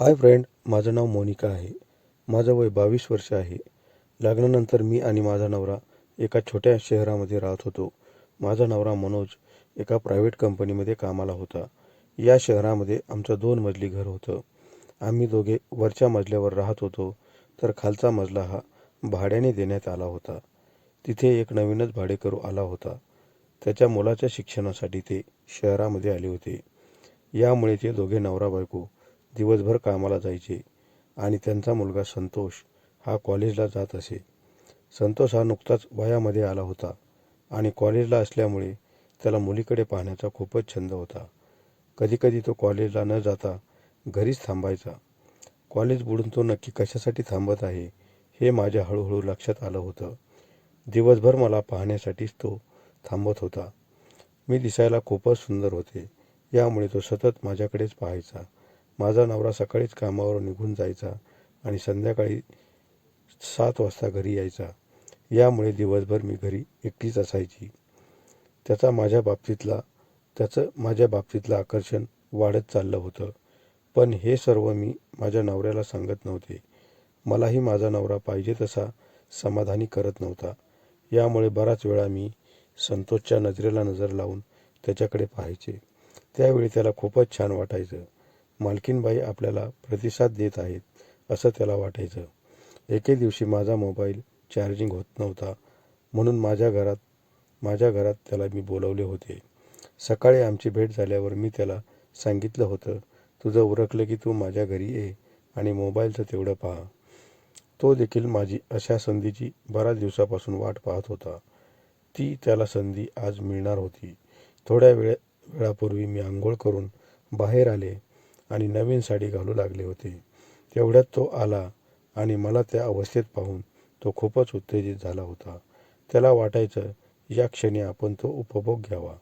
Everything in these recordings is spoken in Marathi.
हाय फ्रेंड माझं नाव मोनिका आहे. माझं वय बावीस वर्ष आहे. लग्नानंतर मी आणि माझा नवरा एका छोट्या शहरामध्ये राहत होतो. माझा नवरा मनोज एका प्रायव्हेट कंपनीमध्ये कामाला होता. या शहरामध्ये आमचं दोन मजली घर होतं. आम्ही दोघे वरच्या मजल्यावर राहत होतो तर खालचा मजला हा भाड्याने देण्यात आला होता. तिथे एक नवीनच भाडेकरू आला होता. त्याच्या मुलाच्या शिक्षणासाठी ते शहरामध्ये आले होते. यामुळे ते दोघे नवरा बायको दिवसभर कामाला जायचे आणि त्यांचा मुलगा संतोष हा कॉलेजला जात असे. संतोष हा नुकताच वयामध्ये आला होता आणि कॉलेजला असल्यामुळे त्याला मुलीकडे पाहण्याचा खूपच छंद होता. कधीकधी तो कॉलेजला न जाता घरीच थांबायचा. कॉलेज बुडून तो नक्की कशासाठी थांबत आहे हे माझ्या हळूहळू लक्षात आलं होतं. दिवसभर मला पाहण्यासाठीच तो थांबत होता. मी दिसायला खूपच सुंदर होते. यामुळे तो सतत माझ्याकडेच पाहायचा. माझा नवरा सकाळीच कामावर निघून जायचा आणि संध्याकाळी सात वाजता घरी यायचा. यामुळे दिवसभर मी घरी एकटीच असायची. त्याचा माझ्या बाबतीतला त्याचं माझ्या बाबतीतलं आकर्षण वाढत चाललं होतं. पण हे सर्व मी माझ्या नवऱ्याला सांगत नव्हते. मलाही माझा नवरा पाहिजे तसा समाधानी करत नव्हता. यामुळे बराच वेळा मी संतोषच्या नजरेला नजर लावून त्याच्याकडे पाहायचे. त्यावेळी त्याला खूपच छान वाटायचं. मालकीनबाई आपल्याला प्रतिसाद देत आहेत असं त्याला वाटायचं. एके दिवशी माझा मोबाईल चार्जिंग होत नव्हता म्हणून माझ्या घरात माझ्या घरात त्याला मी बोलवले होते. सकाळी आमची भेट झाल्यावर मी त्याला सांगितलं होतं तुझं उरकलं की तू माझ्या घरी ये आणि मोबाईलचं तेवढं पहा. तो देखील माझी अशा संधीची बऱ्याच दिवसापासून वाट पाहत होता. ती त्याला संधी आज मिळणार होती. थोड्या वेळ वेळापूर्वी मी आंघोळ करून बाहेर आले आणि नवीन साडी घालू लागले होते. तेवढ्यात तो आला आणि मला त्या अवस्थेत पाहून तो खूपच उत्तेजित झाला होता. त्याला वाटायचं या क्षणी आपण तो उपभोग घ्यावा.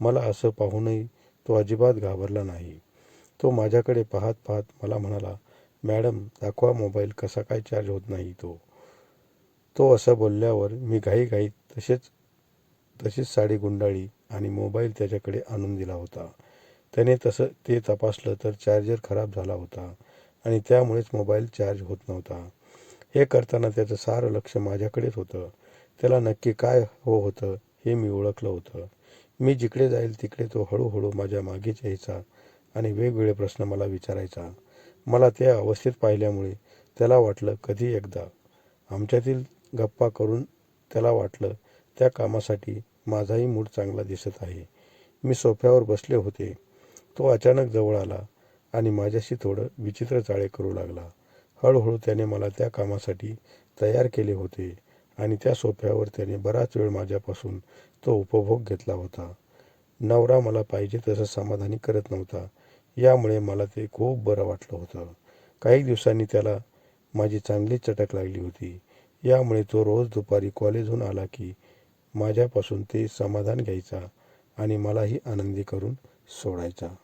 मला असं पाहूनही तो अजिबात घाबरला नाही. तो माझ्याकडे पाहत पाहत मला म्हणाला मॅडम दाखवा मोबाईल कसा काय चार्ज होत नाही तो. तो असं बोलल्यावर मी घाईघाईत तसेच तशीच साडी गुंडाळी आणि मोबाईल त्याच्याकडे आणून दिला होता. त्याने तसं ते तपासलं तर चार्जर खराब झाला होता आणि त्यामुळेच मोबाईल चार्ज होत नव्हता. हे करताना त्याचं सारं लक्ष माझ्याकडेच होतं. त्याला नक्की काय हो होतं हे मी ओळखलं होतं. मी जिकडे जाईल तिकडे तो हळूहळू माझ्या मागेच यायचा आणि वेगवेगळे प्रश्न मला विचारायचा. मला त्या अवस्थेत पाहिल्यामुळे त्याला वाटलं कधी एकदा. आमच्यातील गप्पा करून त्याला वाटलं त्या कामासाठी माझाही मूड चांगला दिसत आहे. मी सोफ्यावर बसले होते. तो अचानक जवळ आला आणि माझ्याशी थोडं विचित्र चाळे करू लागला. हळूहळू त्याने मला त्या कामासाठी तयार केले होते आणि त्या सोफ्यावर त्याने बराच वेळ माझ्यापासून तो उपभोग घेतला होता. नवरा मला पाहिजे तसं समाधानी करत नव्हता. यामुळे मला ते खूप बरं वाटलं होतं. काही दिवसांनी त्याला माझी चांगलीच चटक लागली होती. यामुळे तो रोज दुपारी कॉलेजहून आला की माझ्यापासून ते समाधान घ्यायचा आणि मलाही आनंदी करून सोडायचा.